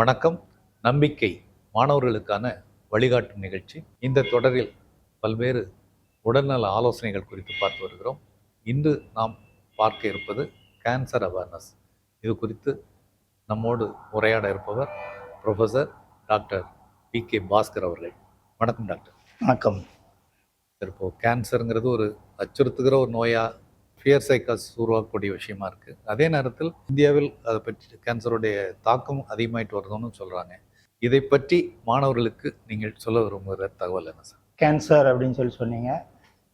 வணக்கம். நம்பிக்கை மாணவர்களுக்கான வழிகாட்டும் நிகழ்ச்சி. இந்த தொடரில் பல்வேறு உடல்நல ஆலோசனைகள் குறித்து பார்த்து வருகிறோம். இன்று நாம் பார்க்க இருப்பது கேன்சர் அவேர்னஸ் இது குறித்து நம்மோடு உரையாட இருப்பவர் professor doctor P K Bhaskar அவர்கள். வணக்கம் டாக்டர். வணக்கம். இப்போ கேன்சருங்கிறது ஒரு அச்சுறுத்துகிற ஒரு நோயா ஃபியர் சைக்காஸ் உருவாக்கக்கூடிய விஷயமா இருக்கு. அதே நேரத்தில் இந்தியாவில் அதை பற்றி கேன்சருடைய தாக்கம் அதிகமாயிட்டு வருதுன்னு சொல்றாங்க. இதை பற்றி மாணவர்களுக்கு நீங்கள் சொல்ல விரும்புகிற தகவல் என்ன சார்? கேன்சர் அப்படின்னு சொல்லி சொன்னீங்க.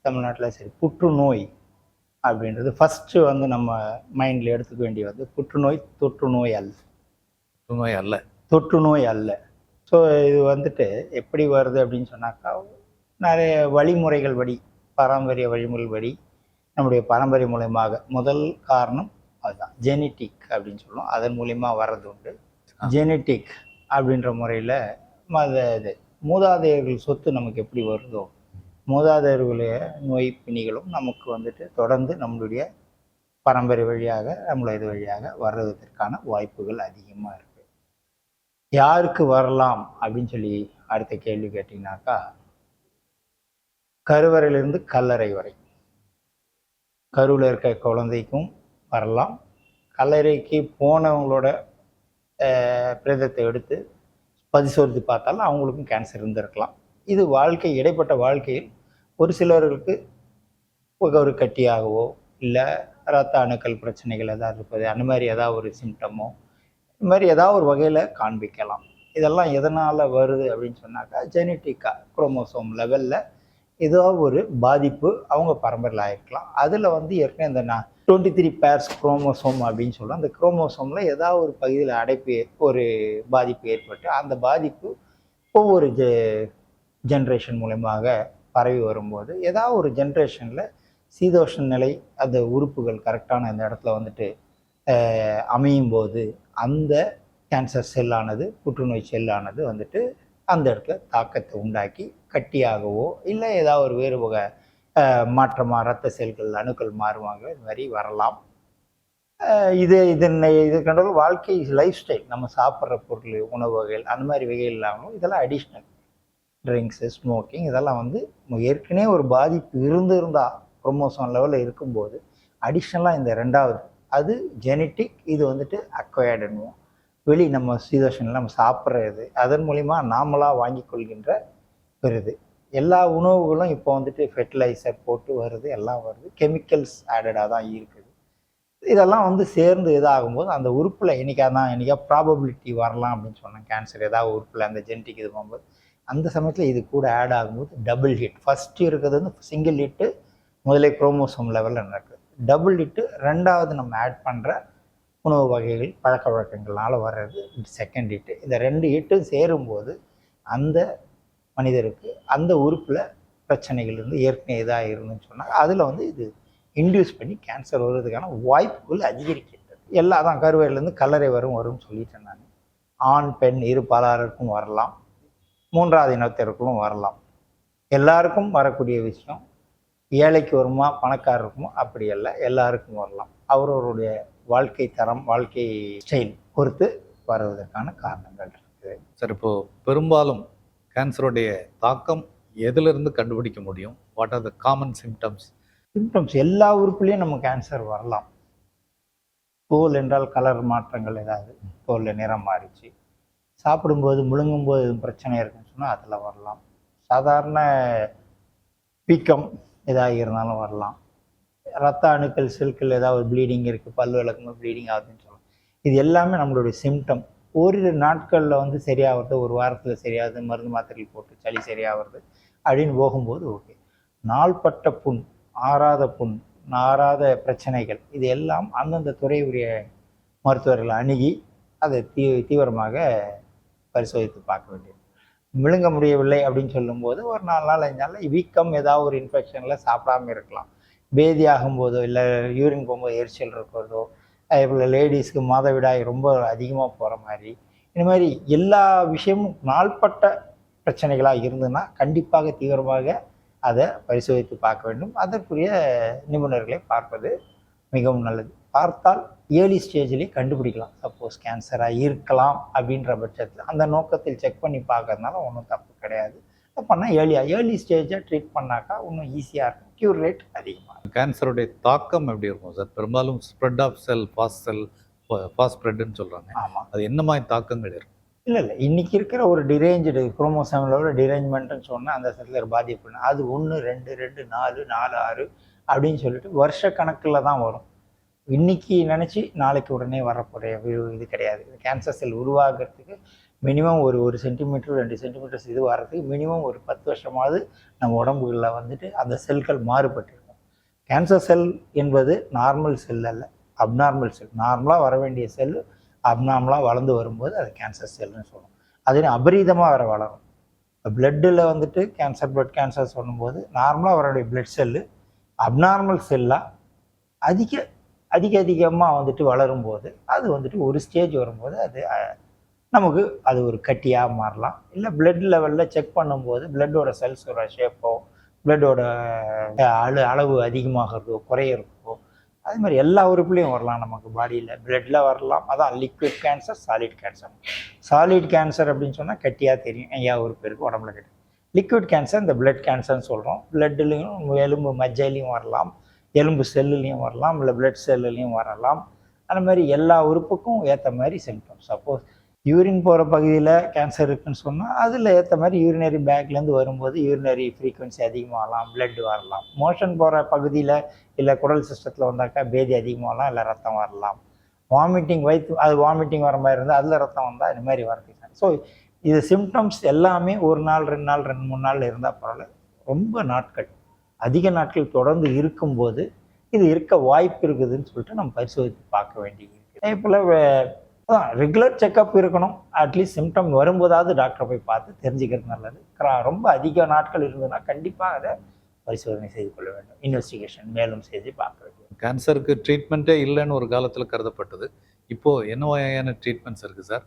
தமிழ்நாட்டில் சரி புற்றுநோய் அப்படின்றது ஃபஸ்ட்டு வந்து நம்ம மைண்டில் எடுத்துக்க வேண்டியது வந்து புற்றுநோய் தொற்றுநோய் அல்ல. நோய் அல்ல. தொற்றுநோய் அல்ல. ஸோ இது வந்துட்டு எப்படி வருது அப்படின்னு சொன்னாக்கா நிறைய வழிமுறைகள் படி பாரம்பரிய வழிமுறைகள் படி நம்முடைய பாரம்பரிய மூலயமாக. முதல் காரணம் அதுதான். ஜெனட்டிக் அப்படின்னு சொல்லுவோம். அதன் மூலியமா வர்றது உண்டு. ஜெனட்டிக் அப்படின்ற முறையில் அது இது மூதாதையர்கள் சொத்து நமக்கு எப்படி வருதோ மூதாதையர்களுடைய நோய் பிணிகளும் நமக்கு வந்துட்டு தொடர்ந்து நம்மளுடைய பரம்பரை வழியாக நம்மள இது வழியாக வர்றதுக்கான வாய்ப்புகள் அதிகமாக இருக்கு. யாருக்கு வரலாம் அப்படின்னு சொல்லி அடுத்த கேள்வி கேட்டிங்கனாக்கா கருவறையிலிருந்து கல்லறை வரை. கருவில் இருக்க குழந்தைக்கும் வரலாம். கல்லறைக்கு போனவங்களோட பிரேதத்தை எடுத்து பரிசோதித்து பார்த்தாலும் அவங்களுக்கும் கேன்சர் இருந்திருக்கலாம். இது வாழ்க்கை இடைப்பட்ட வாழ்க்கையில் ஒரு சிலருக்கு ஒரு கட்டியாகவோ இல்லை ரத்த அணுக்கள் பிரச்சனைகள் ஏதாவது இருப்பது அந்த மாதிரி ஏதாவது ஒரு சிம்டமோ இந்த மாதிரி ஏதாவது ஒரு வகையில் காண்பிக்கலாம். இதெல்லாம் எதனால் வருது அப்படின்னு சொன்னாக்கா ஜெனட்டிக்காக குரோமோசோம் லெவலில் ஏதோ ஒரு பாதிப்பு அவங்க பரம்பரையில் ஆயிருக்கலாம். அதில் வந்து ஏற்கனவே இந்த நான் டுவெண்ட்டி த்ரீ பேர்ஸ் குரோமோசோம் அப்படின்னு சொல்லுவோம் அந்த குரோமோசோமில் ஏதாவது ஒரு பகுதியில் அடைப்பு ஒரு பாதிப்பு ஏற்பட்டு அந்த பாதிப்பு ஒவ்வொரு ஜெ ஜென்ரேஷன் மூலயமாக பரவி வரும்போது ஏதாவது ஒரு ஜென்ரேஷனில் சீதோஷ நிலை அந்த உறுப்புகள் கரெக்டான அந்த இடத்துல வந்துட்டு அமையும் போது அந்த கேன்சர் செல்லானது புற்றுநோய் செல்லானது வந்துட்டு அந்த இடத்துல தாக்கத்தை உண்டாக்கி கட்டியாகவோ இல்லை ஏதாவது ஒரு வேறு வகை மாற்றமாக ரத்த செல்கள் அணுக்கள் மாறுவாங்க இது மாதிரி வரலாம். இது இதனை இது கண்டால் வாழ்க்கை லைஃப் ஸ்டைல் நம்ம சாப்பிட்ற பொருள் உணவு வகைகள் அந்த மாதிரி வகைகள் இல்லாமல் இதெல்லாம் அடிஷ்னல் ட்ரிங்க்ஸு ஸ்மோக்கிங் இதெல்லாம் வந்து ஏற்கனவே ஒரு பாதிப்பு இருந்திருந்தால் ப்ரொமோசோன் லெவலில் இருக்கும்போது அடிஷ்னலாக இந்த ரெண்டாவது அது ஜெனட்டிக் இது வந்துட்டு அக்வயர்டுன்னுவோம் வெளி நம்ம சீதோஷனில் நம்ம சாப்பிட்றது அதன் மூலிமா நாமளாக வாங்கி கொள்கின்ற வருது எல்லா உணவுகளும் இப்போ வந்துட்டு ஃபெர்டிலைசர் போட்டு வருது எல்லாம் வருது. கெமிக்கல்ஸ் ஆடடாக தான் இருக்குது. இதெல்லாம் வந்து சேர்ந்து இதாகும்போது அந்த உறுப்பில் என்னைக்கா தான் என்றைக்கா ப்ராபபிலிட்டி வரலாம் அப்படின்னு சொன்னேன். கேன்சர் ஏதாவது உறுப்பில் அந்த ஜெனட்டிக் இது போகும்போது. அந்த சமயத்தில் இது கூட ஆட் ஆகும்போது டபுள் ஹிட் ஃபஸ்ட்டு இருக்கிறது வந்து சிங்கிள் ஹிட்டு முதலே குரோமோசோம் லெவலில் நடக்குது. டபுள் ஹிட்டு ரெண்டாவது நம்ம ஆட் பண்ணுற உணவு வகைகள் பழக்க வழக்கங்களால் வர்றது செகண்ட் ஹிட்டு இந்த ரெண்டு ஹிட்டும் சேரும்போது அந்த மனிதருக்கு அந்த உறுப்பில் பிரச்சனைகள் இருந்து ஏற்கனவே இதாக இருந்துன்னு சொன்னால் அதில் வந்து இது இன்டியூஸ் பண்ணி கேன்சர் வருவதற்கான வாய்ப்புகள் அதிகரிக்கின்றது. எல்லா தான் கருவையிலேருந்து கல்லறை வரும் வரும்னு சொல்லிட்டேன் நான். ஆண் பெண் இரு பலருக்கும் வரலாம். மூன்றாவது இனத்திற்கும் வரலாம். எல்லாருக்கும் வரக்கூடிய விஷயம் ஏழைக்கு வருமா பணக்காரருக்குமா? அப்படி அல்ல எல்லாருக்கும் வரலாம். அவரவருடைய வாழ்க்கை தரம் வாழ்க்கை ஸ்டைல் பொறுத்து வருவதற்கான காரணங்கள் இருக்குது. சார் இப்போது பெரும்பாலும் கேன்சருடைய தாக்கம் எதிலிருந்து கண்டுபிடிக்க முடியும்? What are the common symptoms symptoms எல்லா ஊருக்குள்ளேயும் நம்ம கேன்சர் வரலாம். தோல் என்றால் கலர் மாற்றங்கள் ஏதாவது. தோலில் நிறம் மாறிச்சு. சாப்பிடும்போது முழுங்கும்போது எதுவும் பிரச்சனை இருக்குன்னு சொன்னால் அதில் வரலாம். சாதாரண வீக்கம் எதாக இருந்தாலும் வரலாம். ரத்த அணுக்கள் செல்கள் ஏதாவது ப்ளீடிங் இருக்குது பல் விளக்கும்போது ப்ளீடிங் ஆகுதுன்னு சொல்லலாம். இது எல்லாமே நம்மளுடைய சிம்டம் ஓரிரு நாட்களில் வந்து சரியாகிறது ஒரு வாரத்தில் சரியாகுது மருந்து மாத்திரைகள் போட்டு சளி சரியாகிறது அப்படின்னு போகும்போது ஓகே. நாள்பட்ட புண் ஆறாத புண் ஆறாத பிரச்சனைகள் இது எல்லாம் அந்தந்த துறையுடைய மருத்துவர்கள் அணுகி அதை தீ தீவிரமாக பரிசோதித்து பார்க்க வேண்டியது. விழுங்க முடியவில்லை அப்படின்னு சொல்லும்போது ஒரு நாலு நாள் அஞ்சு நாள் வீக்கம் ஏதாவது ஒரு இன்ஃபெக்ஷனில் சாப்பிடாம இருக்கலாம். பேதி ஆகும்போதோ இல்லை யூரின் போகும்போது எரிச்சல் இருக்கிறதோ இவ்வளோ லேடிஸ்க்கு மாதவிடாய் ரொம்ப அதிகமாக போகிற மாதிரி. இந்த மாதிரி எல்லா விஷயமும் நாள்பட்ட பிரச்சனைகளாக இருந்ததுன்னா கண்டிப்பாக தீவிரமாக அதை பரிசோதித்து பார்க்க வேண்டும். அதற்குரிய நிபுணர்களை பார்ப்பது மிகவும் நல்லது. பார்த்தால் ஏர்லி ஸ்டேஜ்லேயே கண்டுபிடிக்கலாம். சப்போஸ் கேன்சராக இருக்கலாம் அப்படின்ற பட்சத்தில் அந்த நோக்கத்தில் செக் பண்ணி பார்க்கறதுனால ஒன்றும் தப்பு கிடையாது. பண்ணால் ஏர்லியாக ஏர்லி ஸ்டேஜாக ட்ரீட் பண்ணாக்கா இன்னும் ஈஸியாக இருக்கும். க்யூர் ரேட் அதிகமாக இருக்கும். கேன்சருடைய தாக்கம் எப்படி இருக்கும் சார் பெரும்பாலும் spread of cell fast cell fast ஸ்ப்ரெட்னு சொல்கிறாங்க ஆமாம் அது என்ன மாதிரி தாக்கங்கள் இருக்கும் இல்லை இல்லை. இன்னைக்கு இருக்கிற ஒரு டிரேஞ்சு குரோமோசோமில் டிரேஞ்ச்மெண்ட்னு சொன்னால் அந்த செல்லில் பாதிப்புன்னு அது ஒன்று ரெண்டு ரெண்டு நாலு நாலு ஆறு அப்படின்னு சொல்லிட்டு வருஷ கணக்கில் தான் வரும். இன்னைக்கு நினச்சி நாளைக்கு உடனே வரக்கூடிய இது கிடையாது. கேன்சர் செல் உருவாகிறதுக்கு மினிமம் ஒரு ஒரு சென்டிமீட்டர் ரெண்டு சென்டிமீட்டர்ஸ் இது வர்றதுக்கு மினிமம் ஒரு பத்து வருஷமாவது நம்ம உடம்புகளில் வந்துட்டு அந்த செல்கள் மாறுபட்டிருக்கும். கேன்சர் செல் என்பது நார்மல் செல் அல்ல அப்நார்மல் செல் நார்மலாக வர வேண்டிய செல் அப்நார்மலாக வளர்ந்து வரும்போது அது கேன்சர் செல்னு சொல்லுவோம் அது அபரீதமாக வர வளரும். பிளட்டில் வந்துட்டு கேன்சர் பிளட் கேன்சர் சொல்லும்போது நார்மலாக வரக்கூடிய பிளட் செல்லு அப்நார்மல் செல்லாக அதிக அதிக அதிகமாக வந்துட்டு வளரும்போது அது வந்துட்டு ஒரு ஸ்டேஜ் வரும்போது அது நமக்கு அது ஒரு கட்டியாக மாறலாம். இல்லை பிளட் லெவலில் செக் பண்ணும்போது பிளட்டோட செல்ஸோட ஷேப்போ பிளட்டோட அளு அளவு அதிகமாகிறதோ குறையிறதோ அது மாதிரி எல்லா உறுப்புலையும் வரலாம் நமக்கு பாடியில் பிளட்டில் வரலாம். அதான் liquid cancer solid cancer solid cancer அப்படின்னு சொன்னால் கட்டியாக தெரியும். ஐயா உறுப்பு இருக்குது உடம்புல கட்டி. லிக்விட் கேன்சர் இந்த பிளட் கேன்சர்னு சொல்கிறோம் பிளட்லேயும் எலும்பு மஜ்ஜையிலையும் வரலாம். எலும்பு செல்லுலேயும் வரலாம். இல்லை பிளட் செல்லுலேயும் வரலாம். அந்த மாதிரி எல்லா உறுப்புக்கும் ஏற்ற மாதிரி சிம்டம்ஸ் சப்போஸ் யூரின் போகிற பகுதியில் கேன்சர் இருக்குன்னு சொன்னால் அதில் ஏற்ற மாதிரி யூரினரி பேக்லேருந்து வரும்போது யூரினரி ஃப்ரீக்குவென்சி அதிகமாகலாம் பிளட் வரலாம். மோஷன் போகிற பகுதியில் இல்லை குடல் சிஸ்டத்தில் வந்தாக்கா பேதி அதிகமாகலாம் இல்லை ரத்தம் வரலாம். வாமிட்டிங் வயிற்று அது வாமிட்டிங் வர மாதிரி இருந்தால் அதில் ரத்தம் வந்தால் இந்த மாதிரி வரதுக்கு ஸோ இது சிம்டம்ஸ் எல்லாமே ஒரு நாள் ரெண்டு நாள் ரெண்டு மூணு நாள் இருந்தால் பரவாயில்ல. ரொம்ப நாட்கள். அதிக நாட்கள் தொடர்ந்து இருக்கும்போது இது இருக்க வாய்ப்பு இருக்குதுன்னு சொல்லிட்டு நம்ம பரிசோதித்து பார்க்க வேண்டியது அதே போல் அதான் ரெகுலர் செக்கப் இருக்கணும். அட்லீஸ்ட் சிம்டம் வரும்போதாவது டாக்டரை போய் பார்த்து தெரிஞ்சுக்கிறது நல்லது. கிரா- ரொம்ப அதிக நாட்கள் இருந்ததுன்னா கண்டிப்பாக அதை பரிசோதனை செய்து கொள்ள வேண்டும். இன்வெஸ்டிகேஷன் மேலும் செய்து பார்க்க வேண்டும். கேன்சருக்கு ட்ரீட்மெண்ட்டே இல்லைன்னு ஒரு காலத்தில் கருதப்பட்டது. இப்போது என்ன வகையான ட்ரீட்மெண்ட்ஸ் இருக்குது சார்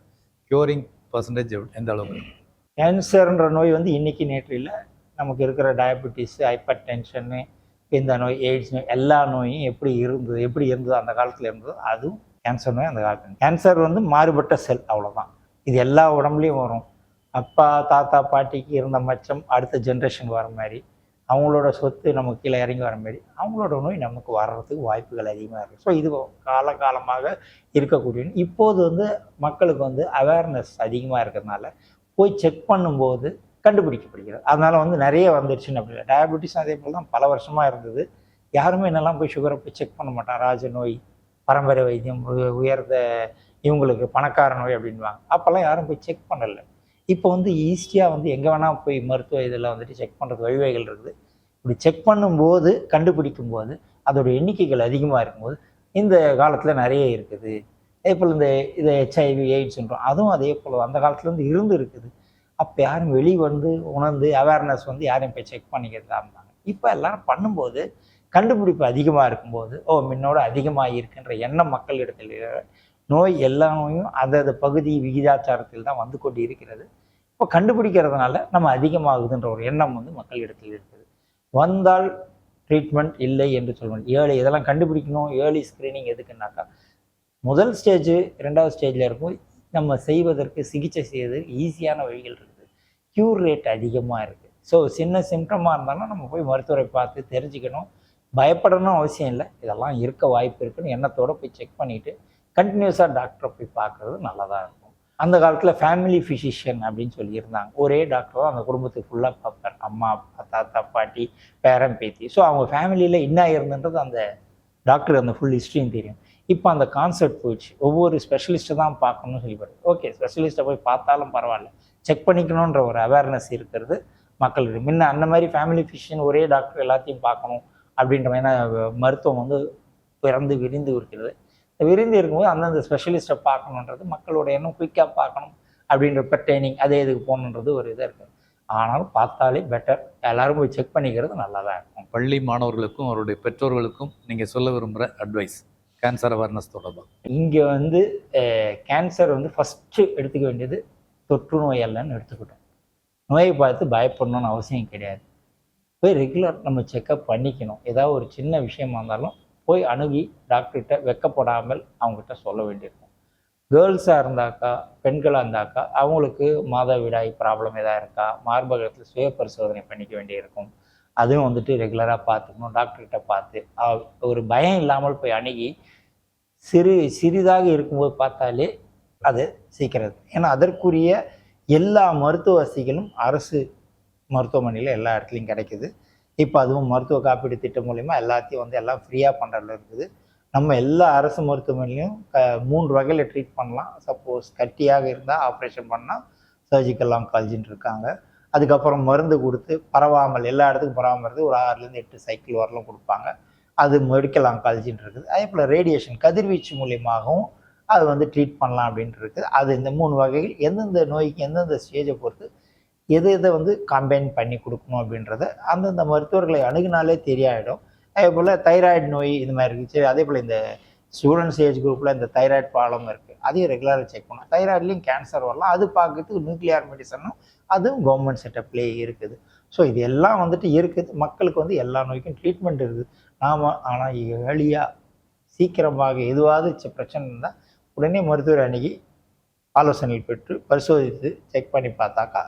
க்யூரிங் பர்சன்டேஜ் எந்த அளவுக்கு? கேன்சர்ன்ற நோய் வந்து இன்னைக்கு நேற்று இல்லை. நமக்கு இருக்கிற டயபெட்டிஸ் ஹைப்பர் டென்ஷனு இந்த நோய் எய்ட்ஸ் நோய் எல்லா நோயும் எப்படி இருந்தது எப்படி இருந்தது அந்த காலத்தில் இருந்ததோ அதுவும் கேன்சர் நோய் அந்த காலத்தில். கேன்சர் வந்து மாறுபட்ட செல் அவ்வளோதான் இது எல்லா உடம்புலையும் வரும். அப்பா தாத்தா பாட்டிக்கு இருந்த மச்சம் அடுத்த ஜென்ரேஷன் வர மாதிரி அவங்களோட சொத்து நமக்கு கீழே இறங்கி வர மாதிரி அவங்களோட நோய் நமக்கு வர்றதுக்கு வாய்ப்புகள் அதிகமாக இருக்குது ஸோ இது காலகாலமாக இருக்கக்கூடிய இப்போது வந்து மக்களுக்கு வந்து அவேர்னஸ் அதிகமாக இருக்கிறதுனால போய் செக் பண்ணும்போது கண்டுபிடிக்கப்படுகிறது. அதனால் வந்து நிறைய வந்துருச்சுன்னு அப்படி இல்லை டயபெட்டிஸ் அதே போல் தான் பல வருஷமாக இருந்தது. யாருமே என்னெல்லாம் போய் சுகரை போய் செக் பண்ண மாட்டான் ராஜ நோய் பரம்பரை வைத்தியம் உயர்ந்த இவங்களுக்கு பணக்கார நோய் அப்படின்வாங்க அப்போல்லாம் யாரும் போய் செக் பண்ணலை. இப்போ வந்து ஈஸியாக வந்து எங்கே வேணால் போய் மருத்துவ இதில் வந்துட்டு செக் பண்ணுறது வழிவகைகள் இருக்குது. இப்படி செக் பண்ணும்போது கண்டுபிடிக்கும் போது அதோட எண்ணிக்கைகள் அதிகமாக இருக்கும்போது இந்த காலத்தில் நிறைய இருக்குது. அதே போல் இந்த இது ஹெச்ஐவி எய்ட்ஸ்ன்றோம் அதுவும் அதே போல் அந்த காலத்துலேருந்து இருந்து இருக்குது. அப்போ யாரும் வெளி வந்து உணர்ந்து அவேர்னஸ் வந்து யாரும் போய் செக் பண்ணிக்கிறதா இருந்தாங்க. இப்போ எல்லாரும் பண்ணும்போது கண்டுபிடிப்பு அதிகமாக இருக்கும்போது ஓ முன்னோட அதிகமாக இருக்குன்ற எண்ணம் மக்களிடத்தில் நோய் எல்லா நோயும் அதது பகுதி விகிதாச்சாரத்தில் தான் வந்து கொண்டு இருக்கிறது. இப்போ கண்டுபிடிக்கிறதுனால நம்ம அதிகமாகுதுன்ற ஒரு எண்ணம் வந்து மக்களிடத்தில் இருக்குது. வந்தால் ட்ரீட்மெண்ட் இல்லை என்று சொல்லுவோம் ஏழு இதெல்லாம் கண்டுபிடிக்கணும். ஏர்லி ஸ்க்ரீனிங் எதுக்குன்னாக்கா முதல் ஸ்டேஜ் ரெண்டாவது ஸ்டேஜில் இருக்கும். நம்ம செய்வதற்கு சிகிச்சை செய்வதற்கு ஈஸியான வழிகள் இருக்குது. க்யூர் ரேட் அதிகமாக இருக்குது ஸோ சின்ன சிம்டமாக இருந்தாலும் நம்ம போய் மருத்துவரை பார்த்து தெரிஞ்சுக்கணும். பயப்படணும் அவசியம் இல்லை. இதெல்லாம் இருக்க வாய்ப்பு இருக்குன்னு எண்ணத்தோடு போய் செக் பண்ணிவிட்டு கண்டினியூஸாக டாக்டரை போய் பார்க்குறது நல்லதாக இருக்கும். அந்த காலத்தில் ஃபேமிலி ஃபிசிஷியன் அப்படின்னு சொல்லியிருந்தாங்க. ஒரே டாக்டர் தான் அந்த குடும்பத்துக்கு ஃபுல்லாக பார்ப்பார். அம்மா அப்பா தாத்தா பாட்டி பேரன் பேத்தி. ஸோ அவங்க ஃபேமிலியில் என்ன இருந்துன்றது அந்த டாக்டர் அந்த ஃபுல் ஹிஸ்ட்ரியும் தெரியும். இப்போ அந்த கான்செப்ட் போயிடுச்சு. ஒவ்வொரு ஸ்பெஷலிஸ்ட்டை தான் பார்க்கணும்னு சொல்லிப்பாரு ஓகே ஸ்பெஷலிஸ்ட்டை போய் பார்த்தாலும் பரவாயில்ல. செக் பண்ணிக்கணுன்ற ஒரு அவேர்னஸ் இருக்கிறது மக்களுக்கு. முன்ன அந்த மாதிரி ஃபேமிலி ஃபிசிஷியன் ஒரே டாக்டர் எல்லாத்தையும் பார்க்கணும். அப்படின்ற மாதிரி மருத்துவம் வந்து பிறந்து விரிந்து இருக்கிறது. விரிந்து இருக்கும்போது அந்தந்த ஸ்பெஷலிஸ்ட்டை பார்க்கணுன்றது மக்களோட எண்ணம் குயிக்காக பார்க்கணும் அப்படின்ற ட்ரைனிங் அதே இதுக்கு போகணுன்றது ஒரு இதாக இருக்குது ஆனாலும் பார்த்தாலே பெட்டர் எல்லாரும் போய் செக் பண்ணிக்கிறது நல்லதாக இருக்கும். பள்ளி மாணவர்களுக்கும் அவருடைய பெற்றோர்களுக்கும் நீங்கள் சொல்ல விரும்புகிற அட்வைஸ் கேன்சர் அவேர்னஸ் தொடர்பாக. இங்கே வந்து கேன்சர் வந்து ஃபஸ்ட்டு எடுத்துக்க வேண்டியது தொற்று நோய் அல்லன்னு எடுத்துக்கிட்டோம். நோயை பார்த்து பயப்படணும்னு அவசியம் கிடையாது. போய் ரெகுலர் நம்ம செக்கப் பண்ணிக்கணும். ஏதாவது ஒரு சின்ன விஷயமா இருந்தாலும் போய் அணுகி டாக்டர்கிட்ட வெக்கப்படாமல் அவங்ககிட்ட சொல்ல வேண்டியிருக்கும். கேர்ள்ஸாக இருந்தாக்கா பெண்களாக இருந்தாக்கா அவங்களுக்கு மாதவிடாய் ப்ராப்ளம் எதாவது இருக்கா? மார்பகத்தில் சுய பரிசோதனை பண்ணிக்க வேண்டியிருக்கும். அதுவும் வந்துட்டு ரெகுலராக பார்த்துக்கணும். டாக்டர்கிட்ட பார்த்து ஒரு பயம் இல்லாமல் போய் அணுகி சிறு சிறிதாக இருக்கும்போது பார்த்தாலே அது சீக்கிரம். ஏன்னா அதற்குரிய எல்லா மருத்துவ வசதிகளும் அரசு மருத்துவமனையில் எல்லா இடத்துலையும் கிடைக்குது. இப்போ அதுவும் மருத்துவ காப்பீடு திட்டம் மூலிமா எல்லாத்தையும் வந்து எல்லாம் ஃப்ரீயாக பண்ணுறதுல இருக்குது. நம்ம எல்லா அரசு மருத்துவமனையிலையும் க மூன்று வகையில் ட்ரீட் பண்ணலாம். சப்போஸ் கட்டியாக இருந்தால் ஆப்ரேஷன் பண்ணால் சர்ஜிக்கல் ஆங்காலஜின்னு இருக்காங்க. அதுக்கப்புறம் மருந்து கொடுத்து பரவாமல் எல்லா இடத்துக்கும் பரவாமல் ஒரு ஆறுலேருந்து எட்டு சைக்கிள் வரலாம் கொடுப்பாங்க. அது மெடிக்கல் ஆங்காலஜின்னு இருக்குது. அதே போல் ரேடியேஷன் கதிர்வீச்சு மூலியமாகவும் அது வந்து ட்ரீட் பண்ணலாம் அப்படின்ட்டு இருக்குது. அது இந்த மூணு வகைகள் எந்தெந்த நோய்க்கு எந்தெந்த ஸ்டேஜை பொறுத்து எது எதை வந்து கம்பைன் பண்ணி கொடுக்கணும் அப்படின்றத அந்தந்த மருத்துவர்களை அணுகினாலே தெரியாயிடும். அதே போல் தைராய்டு நோய் இந்த மாதிரி இருந்துச்சு. அதே போல் இந்த ஸ்டூடெண்ட்ஸ் ஏஜ் குரூப்பில் இந்த தைராய்டு ப்ராப்ளம் இருக்குது அதையும் ரெகுலராக செக் பண்ணணும். தைராய்ட்லேயும் கேன்சர் வரலாம். அது பார்க்கறதுக்கு நியூக்ளியர் மெடிசனும் அதுவும் கவர்மெண்ட் செட்டப்லேயே இருக்குது. ஸோ இது எல்லாம் வந்துட்டு இருக்குது. மக்களுக்கு வந்து எல்லா நோய்க்கும் ட்ரீட்மெண்ட் இருக்குது. நாம் ஆனால் ஏர்லியாக சீக்கிரமாக எதுவாவது பிரச்சனை இருந்தால் உடனே மருத்துவர் அணுகி ஆலோசனை பெற்று பரிசோதித்து செக் பண்ணி பார்த்தாக்கா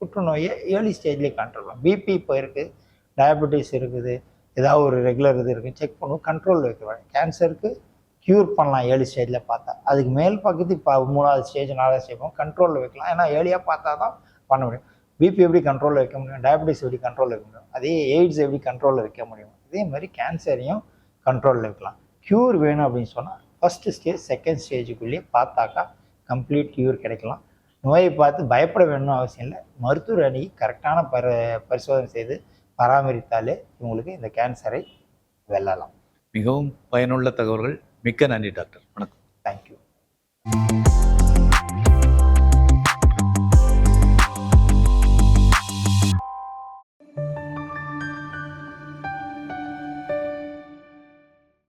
புற்றுநோயை ஏர்லி ஸ்டேஜ்லேயே கண்ட்ரோல் பண்ணலாம் பிபி இப்போ இருக்குது டயபெட்டிஸ் இருக்குது ஏதாவது ஒரு ரெகுலர் இது இருக்குது செக் பண்ணுவோம் கண்ட்ரோல் வைக்கிறோம் கேன்சருக்கு க்யூர் பண்ணலாம் ஏர்லி ஸ்டேஜில் பார்த்தா. அதுக்கு மேல் பக்கத்து இப்போ மூணாவது ஸ்டேஜ் நாலாவது ஸ்டேஜ் கண்ட்ரோலில் வைக்கலாம். ஏன்னா ஏர்லியாக பார்த்தா தான் பண்ண முடியும். பிபி எப்படி கண்ட்ரோலில் வைக்க முடியும்? டயபெட்டிஸ் எப்படி கண்ட்ரோலில் வைக்க முடியும்? அதே எய்ட்ஸ் எப்படி கண்ட்ரோலில் வைக்க முடியும்? இதே மாதிரி கேன்சரையும் கண்ட்ரோலில் வைக்கலாம். க்யூர் வேணும் அப்படின்னு சொன்னால் ஃபஸ்ட்டு ஸ்டேஜ் செகண்ட் ஸ்டேஜுக்குள்ளேயே பார்த்தாக்கா கம்ப்ளீட் க்யூர் கிடைக்கலாம். நோயை பார்த்து பயப்பட வேணும்னு அவசியம் இல்லை. மருத்துவர் அணுகி கரெக்டான பர பரிசோதனை செய்து பராமரித்தாலே இவங்களுக்கு இந்த கேன்சரை வெல்லலாம். மிகவும் பயனுள்ள தகவல்கள். மிக்க நன்றி டாக்டர். வணக்கம். தேங்க்யூ